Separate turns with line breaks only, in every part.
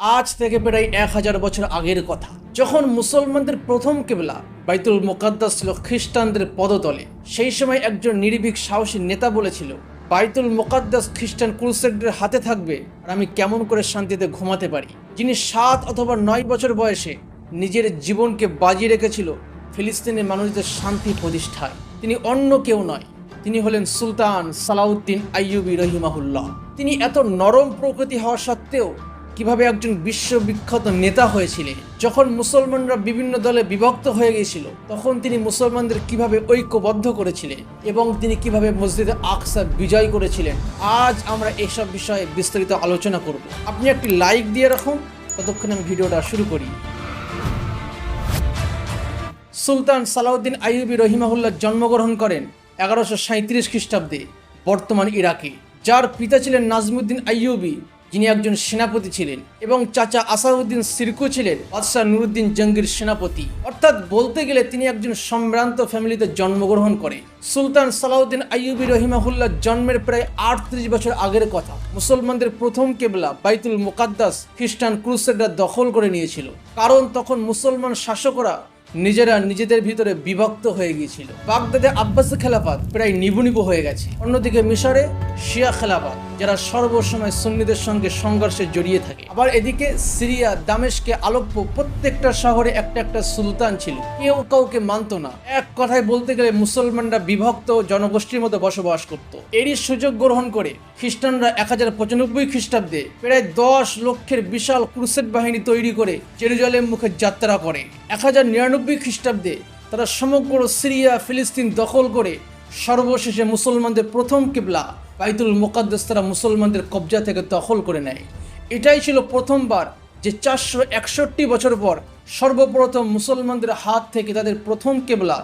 আজ থেকে প্রায় এক হাজার বছর আগের কথা। যখন মুসলমানদের প্রথম কেবলা, বাইতুল মোকাদ্দাস ছিল খ্রিস্টানদের পদতলে, সেই সময় একজন নির্ভীক সাহসী নেতা বলেছিল, বাইতুল মোকাদ্দাস খ্রিস্টান ক্রুসেডের হাতে থাকবে আর আমি কেমন করে শান্তিতে ঘুমাতে পারি? যিনি সাত অথবা নয় বছর বয়সে নিজের জীবনকে বাজিয়ে রেখেছিল ফিলিস্তিনের মানুষদের শান্তি প্রতিষ্ঠায়। তিনি অন্য কেউ নয়, তিনি হলেন সুলতান সালাউদ্দিন আইয়ুবি রহিমাহুল্লাহ। তিনি এত নরম প্রকৃতি হওয়া সত্ত্বেও কীভাবে একজন বিশ্ববিখ্যাত নেতা হয়েছিলেন? যখন মুসলমানরা বিভিন্ন দলে বিভক্ত হয়ে গিয়েছিল, তখন তিনি মুসলমানদের কীভাবে ঐক্যবদ্ধ করেছিলেন এবং তিনি কীভাবে মসজিদে আকসা বিজয় করেছিলেন? আজ আমরা এসব বিষয়ে বিস্তারিত আলোচনা করব। আপনি একটি লাইক দিয়ে রাখুন, ততক্ষণে আমি ভিডিওটা শুরু করি। সুলতান সালাউদ্দিন আইয়ুবি রহিমাহুল্লাহ জন্মগ্রহণ করেন এগারোশো সাঁত্রিশ খ্রিস্টাব্দে, বর্তমান ইরাকে, যার পিতা ছিলেন নাজমুদ্দিন আইয়ুবি। যিনি একজন সেনাপতি ছিলেন এবং চাচা আসাদুদ্দিন সিরকু ছিলেন, বাদশাহ নুরুদ্দিন জঙ্গির সেনাপতি। অর্থাৎ বলতে গেলে তিনি একজন সম্ভ্রান্ত ফ্যামিলিতে জন্মগ্রহণ করে সুলতান সালাউদ্দিন আইয়ুবি রহিমাহুল্লাহ জন্মের প্রায় আটত্রিশ বছর আগের কথা। মুসলমানদের প্রথম কেবলা বাইতুল মোকাদ্দাস খ্রিস্টান ক্রুসেডরা দখল করে নিয়েছিল। কারণ তখন মুসলমান শাসকরা নিজেরা নিজেদের ভিতরে বিভক্ত হয়ে গিয়েছিল। বাগদাদে আব্বাসী খেলাফাত প্রায় নিবু হয়ে গেছে। অন্যদিকে মিশরে শিয়া খেলাফাত। যারা সর্বসময় সুন্নিদের সঙ্গে সংঘর্ষে জড়িয়ে থাকে। আবার এদিকে সিরিয়া, দামেশকে আলোপ্য, প্রত্যেকটা শহরে একটা একটা সুলতান ছিল। কেউ কাউকে মানতো না। এক কথায় বলতে গেলে মুসলমানরা বিভক্ত জনগোষ্ঠীর মতো বসবাস করত। এরই সুযোগ গ্রহণ করে খ্রিস্টানরা এক হাজার পঁচানব্বই খ্রিস্টাব্দে প্রায় দশ লক্ষের বিশাল ক্রুসেড বাহিনী তৈরি করে জেরুজালেম মুখে যাত্রা করে। এক হাজার নিরানব্বই খ্রিস্টাব্দে তারা সমগ্র সিরিয়া ফিলিস্তিন দখল করে সর্বশেষে মুসলমানদের প্রথম কিবলা বাইতুল মোকাদ্দাস তারা মুসলমানদের কবজা থেকে দখল করে নেয়। এটাই ছিল প্রথমবার যে চারশো একষট্টি বছর পর সর্বপ্রথম মুসলমানদের হাত থেকে তাদের প্রথম কেবলা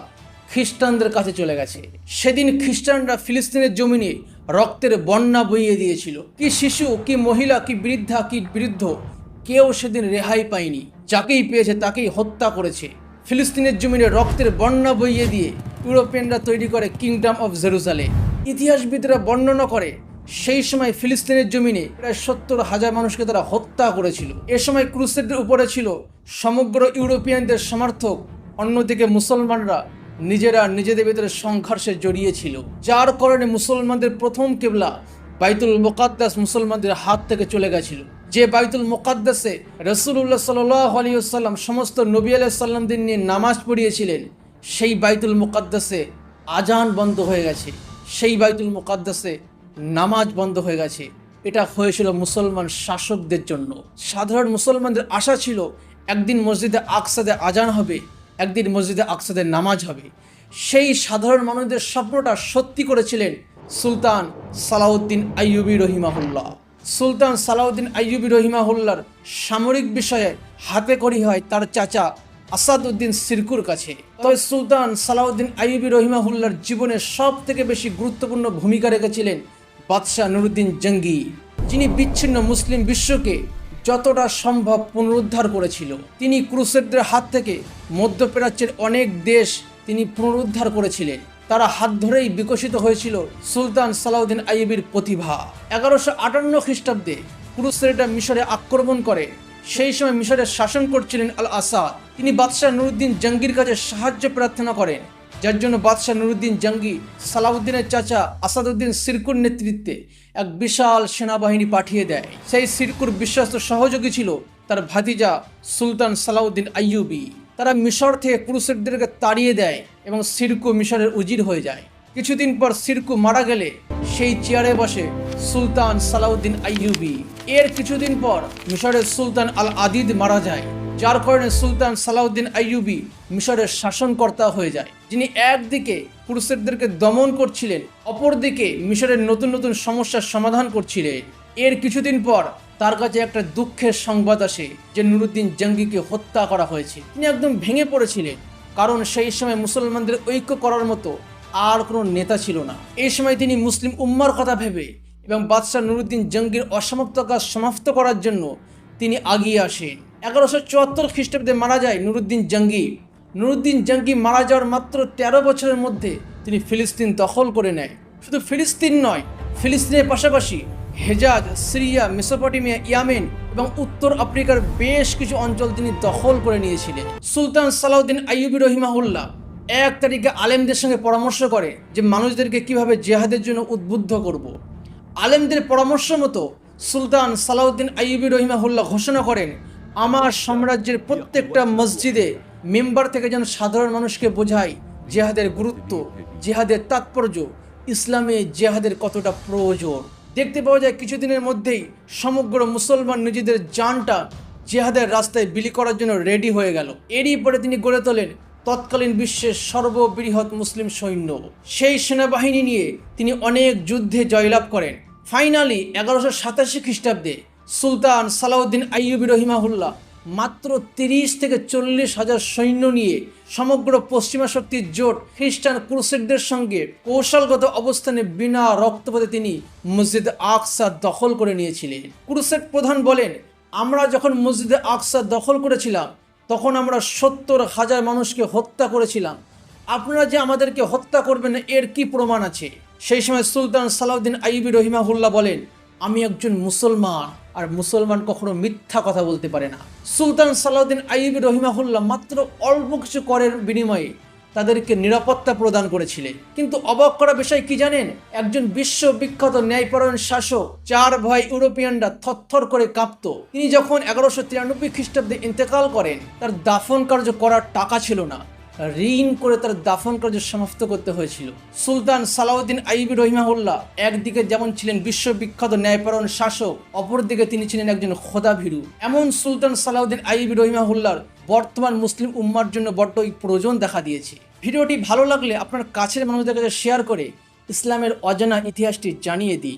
খ্রিস্টানদের কাছে চলে গেছে। সেদিন খ্রিস্টানরা ফিলিস্তিনের জমিনে রক্তের বন্যা বইয়ে দিয়েছিল। কি শিশু, কি মহিলা, কি বৃদ্ধা, কি বৃদ্ধ, কেউ সেদিন রেহাই পায়নি। যাকেই পেয়েছে তাকেই হত্যা করেছে। ফিলিস্তিনের জমিনে রক্তের বন্যা বইয়ে দিয়ে ইউরোপিয়ানরা তৈরি করে কিংডম অফ জেরুজালে ইতিহাসবিদরা বর্ণনা করে, সেই সময় ফিলিস্তিনের জমিনে প্রায় সত্তর হাজার মানুষকে তারা হত্যা করেছিল। এ সময় ক্রুসেডের উপরে ছিল সমগ্র ইউরোপিয়ানদের সমর্থক, অন্যদিকে মুসলমানরা নিজেরা নিজেদের ভিতরে সংঘর্ষে জড়িয়েছিল। যার কারণে মুসলমানদের প্রথম কেবলা বাইতুল মোকাদ্দাস মুসলমানদের হাত থেকে চলে গেছিল। যে বাইতুল মোকাদ্দাসে রসুল্লাহ সাল্লাম সমস্ত নবী আলাইসাল্লামদের নিয়ে নামাজ পড়িয়েছিলেন, সেই বাইতুল মোকাদ্দাসে আজান বন্ধ হয়ে গেছে। সেই বাইতুল মোকাদ্দাসে নামাজ বন্ধ হয়ে গেছে। এটা হয়েছিল মুসলমান শাসকদের জন্য। সাধারণ মুসলমানদের আশা ছিল, একদিন মসজিদে আকসাদে আজান হবে, একদিন মসজিদে আকসাদে নামাজ হবে। সেই সাধারণ মানুষদের স্বপ্নটা সত্যি করেছিলেন সুলতান সালাউদ্দিন আইয়ুবি রহিমাহুল্লাহ। সুলতান সালাউদ্দিন আইয়ুবি রহিমাহুল্লার সামরিক বিষয়ে হাতে করি হয় তার চাচা আসাদউদ্দিন সিরকুর কাছে। তবে সুলতান সালাউদ্দিন আইয়ুবি রহিমাহুল্লার জীবনে সব থেকে বেশি গুরুত্বপূর্ণ ভূমিকা রেখেছিলেন বাদশাহ নুরুদ্দিন জঙ্গি, যিনি বিচ্ছিন্ন মুসলিম বিশ্বকে যতটা সম্ভব পুনরুদ্ধার করেছিল। তিনি ক্রুসেডদের হাত থেকে মধ্যপ্রাচ্যের অনেক দেশ তিনি পুনরুদ্ধার করেছিলেন। তারা হাত ধরেই বিকশিত হয়েছিল সুলতান সালাউদ্দিন আইয়ুবির প্রতিভা। এগারোশো আটান্ন খ্রিস্টাব্দে ক্রুসেডরা মিশরে আক্রমণ করে। সেই সময় মিশরের শাসন করছিলেন আল আসাদ তিনি বাদশাহ নুরুদ্দিন জঙ্গির কাছে সাহায্য প্রার্থনা করেন, যার জন্য বাদশাহ নুরুদ্দিন জঙ্গি সালাউদ্দিনের চাচা আসাদুদ্দিন সিরকুর নেতৃত্বে এক বিশাল সেনাবাহিনী পাঠিয়ে দেয়। সেই সিরকুর বিশ্বস্ত সহযোগী ছিল তার ভাতিজা সুলতান সালাউদ্দিন আইয়ুবি। তারা মিশর থেকে ক্রুসেডদেরকে তাড়িয়ে দেয় এবং সিরকু মিশরের উজির হয়ে যায়। কিছুদিন পর সিরকু মারা গেলে সেই চেয়ারে বসে সুলতান সালাউদ্দিন আইয়ুবি। এর কিছুদিন পর মিশরের সুলতান আল আদিদ মারা যায়। যার কারণে সুলতান সালাউদ্দিন আইয়ুবি মিশরের শাসনকর্তা হয়ে যায়। যিনি একদিকে ক্রুসেডদেরকে দমন করছিলেন, অপরদিকে মিশরের নতুন নতুন সমস্যার সমাধান করছিলেন। এর কিছুদিন পর তার কাছে একটা দুঃখের সংবাদ আসে যে নুরুদ্দিন জঙ্গিকে হত্যা করা হয়েছে। তিনি একদম ভেঙে পড়েছিলেন, কারণ সেই সময় মুসলমানদের ঐক্য করার মতো আর কোনো নেতা ছিল না। এই সময় তিনি মুসলিম উম্মার কথা ভেবে এবং বাদশাহ নুরুদ্দিন জঙ্গির অসমাপ্ত কাজ সমাপ্ত করার জন্য তিনি আগিয়ে আসেন। এগারোশো চুয়াত্তর খ্রিস্টাব্দে মারা যায় নুরুদ্দিন জঙ্গি। নুরুদ্দিন জঙ্গি মারা যাওয়ার মাত্র তেরো বছরের মধ্যে তিনি ফিলিস্তিন দখল করে নেয়। শুধু ফিলিস্তিন নয়, ফিলিস্তিনের পাশাপাশি হেজাজ, সিরিয়া, মেসোপটেমিয়া, ইয়ামেন এবং উত্তর আফ্রিকার বেশ কিছু অঞ্চল তিনি দখল করে নিয়েছিলেন। সুলতান সালাউদ্দিন আইয়ুবী রহিমাহুল্লাহ এক তারিখে আলেমদের সঙ্গে পরামর্শ করে যে মানুষদেরকে কীভাবে জেহাদের জন্য উদ্বুদ্ধ করব। আলেমদের পরামর্শ মতো সুলতান সালাউদ্দিন আইয়ুবী রহিমাহুল্লাহ ঘোষণা করেন আমার সাম্রাজ্যের প্রত্যেকটা মসজিদে মেম্বার থেকে যেন সাধারণ মানুষকে বোঝায় জেহাদের গুরুত্ব, জেহাদের তাৎপর্য, ইসলামে জেহাদের কতটা প্রয়োজন। দেখতে পাওয়া যায় কিছুদিনের মধ্যেই সমগ্র মুসলমান নিজেদের জানটা জেহাদের রাস্তায় বিলি করার জন্য রেডি হয়ে গেল। এরই পরে তিনি গড়ে তোলেন তৎকালীন বিশ্বের সর্ববৃহৎ মুসলিম সৈন্য। সেই সেনাবাহিনী নিয়ে তিনি অনেক যুদ্ধে জয়লাভ করেন। ফাইনালি এগারোশো সাতাশি খ্রিস্টাব্দে সুলতান সালাউদ্দিন আইয়ুবী রহিমাহুল্লাহ মাত্র তিরিশ থেকে চল্লিশ হাজার সৈন্য নিয়ে সমগ্র পশ্চিমা শক্তির জোট খ্রিস্টান ক্রুসেডদের সঙ্গে কৌশলগত অবস্থানে বিনা রক্তপাতে তিনি মসজিদ আকসা দখল করে নিয়েছিলেন। ক্রুসেড প্রধান বলেন, আমরা যখন মসজিদে আকসা দখল করেছিলাম, তখন আমরা সত্তর হাজার মানুষকে হত্যা করেছিলাম। আপনারা যে আমাদেরকে হত্যা করবেন, এর কি প্রমাণ আছে? সেই সময় সুলতান সালাউদ্দিন আইবি রহিমাহুল্লাহ বলেন, আমি একজন মুসলমান। আর মুসলমান কখনো মিথ্যা কথা বলতে পারে না। সুলতান সালাউদ্দিন আইবি রহিমাহুল্লাহ মাত্র অল্প কিছু করের বিনিময়ে তাদেরকে নিরাপত্তা প্রদান করেছিলেন। কিন্তু অবাক করা বিষয় কি জানেন? একজন বিশ্ববিখ্যাত ন্যায়পরায়ণ শাসক, চার ভাই ইউরোপিয়ানরা থরথর করে কাঁপত। তিনি যখন এগারোশো তিরানব্বই খ্রিস্টাব্দে ইন্তেকাল করেন, তার দাফন কার্য করার টাকা ছিল না। ঋণ করে তার দাফন কার্য সমাপ্ত করতে হয়েছিল। সুলতান সালাউদ্দিন আইবি রহিমাহুল্লাহ একদিকে যেমন ছিলেন বিশ্ববিখ্যাত ন্যায়পরায়ণ শাসক, অপরদিকে তিনি ছিলেন একজন খোদা ভীরু এমন সুলতান সালাউদ্দিন আইবি রহিমাহুল্লাহর বর্তমান মুসলিম উম্মার জন্য বড্ড প্রয়োজন দেখা দিয়েছে। ভিডিওটি ভালো লাগলে আপনার কাছের মানুষদের কাছে শেয়ার করে ইসলামের অজানা ইতিহাসটি জানিয়ে দিই